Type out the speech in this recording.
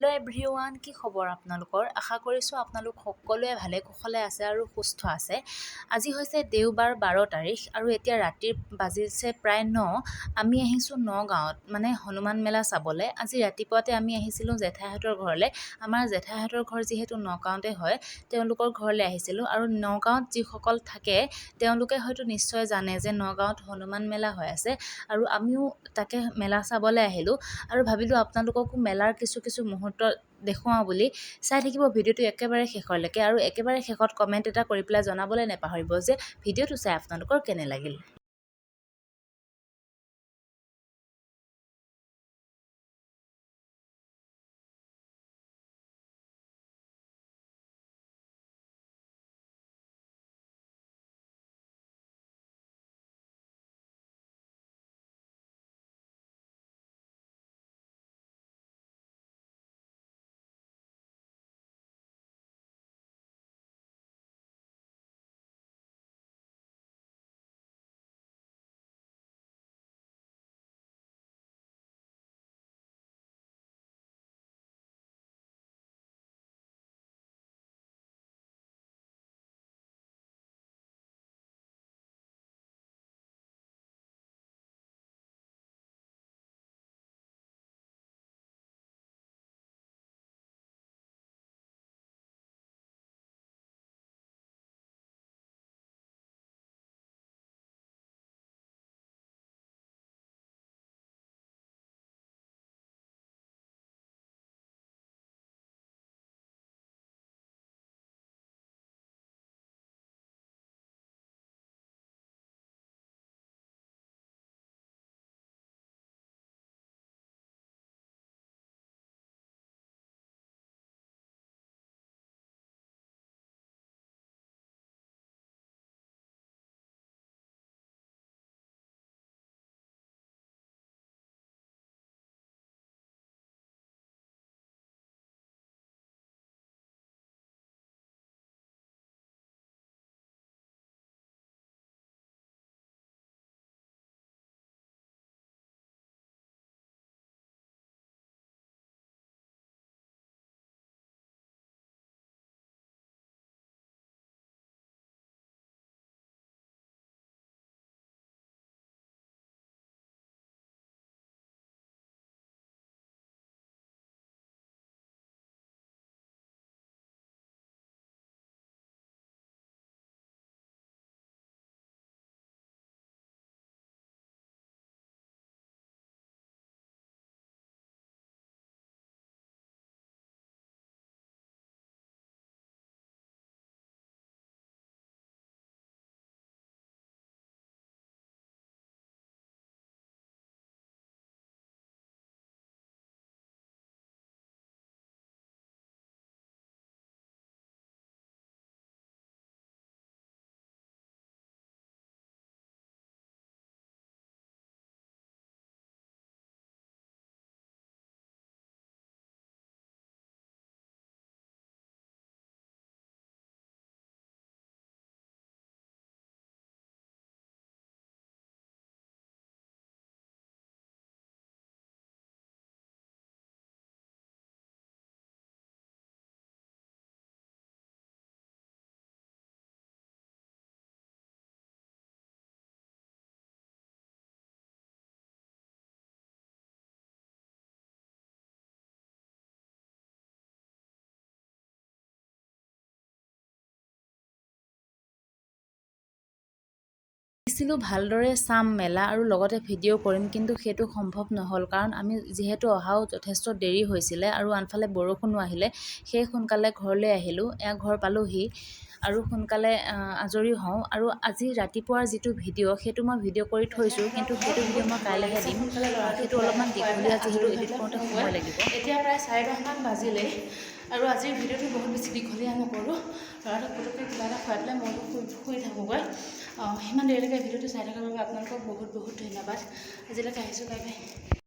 Hello everyone কি খবৰ আপোনালোকৰ? আশা কৰিছোঁ আপোনালোক সকলোৱে ভালে কুশলে আছে আৰু সুস্থ আছে। আজি হৈছে দেওবাৰ বাৰ তাৰিখ আৰু এতিয়া ৰাতিৰ বাজিছে প্ৰায় ন। আমি আহিছোঁ নগাঁৱত মানে হনুমান মেলা চাবলৈ। আজি ৰাতিপুৱাতে আমি আহিছিলোঁ জেঠাইহঁতৰ ঘৰলৈ। আমাৰ জেঠাইহঁতৰ ঘৰ যিহেতু নগাঁৱতে হয় তেওঁলোকৰ ঘৰলৈ আহিছিলোঁ। আৰু নগাঁৱত যিসকল থাকে তেওঁলোকে হয়তো নিশ্চয় জানে যে নগাঁৱত হনুমান মেলা হৈ আছে। আৰু আমিও তাকে মেলা চাবলৈ আহিলোঁ। আৰু ভাবিলোঁ আপোনালোককো মেলাৰ কিছু কিছু মুহূৰ্ত দেখুৱাওঁ বুলি চাই থাকিব ভিডিঅ'টো একেবাৰে শেষলৈকে আৰু একেবাৰে শেষত কমেণ্ট এটা কৰি পেলাই জনাবলৈ নাপাহৰিব যে ভিডিঅ'টো চাই আপোনালোকৰ কেনে লাগিল? ভাবিছিলোঁ ভালদৰে চাম মেলা আৰু লগতে ভিডিঅ' কৰিম কিন্তু সেইটো সম্ভৱ নহ'ল। কাৰণ আমি যিহেতু অহাও যথেষ্ট দেৰি হৈছিলে আৰু আনফালে বৰষুণো আহিলে সেয়ে সোনকালে ঘৰলৈ আহিলোঁ। এয়া ঘৰ পালোহি। আৰু সোনকালে আজৰি হওঁ। আৰু আজি ৰাতিপুৱাৰ যিটো ভিডিঅ' সেইটো মই ভিডিঅ' কৰি থৈছোঁ কিন্তু সেইটো ভিডিঅ' মই কাইলৈহে দিম। সেইটো অলপমান দীঘলীয়া যিহেতু এডিট কৰোঁতে সময় লাগিব। এতিয়া প্ৰায় চাৰে দহমান বাজিলেই আৰু আজিৰ ভিডিঅ'টো বহুত বেছি দীঘলীয়া নকৰোঁ। ল'ৰাটোক পটককৈ কিবা এটা খুৱাই পেলাই মইতো শুই থাকোঁগৈ সিমান দেৰিলৈকে ভিডিঅ'টো চাই থকাৰ বাবে আপোনালোকক বহুত বহুত ধন্যবাদ। আজিলৈকে আহিছোঁ বাই বাই।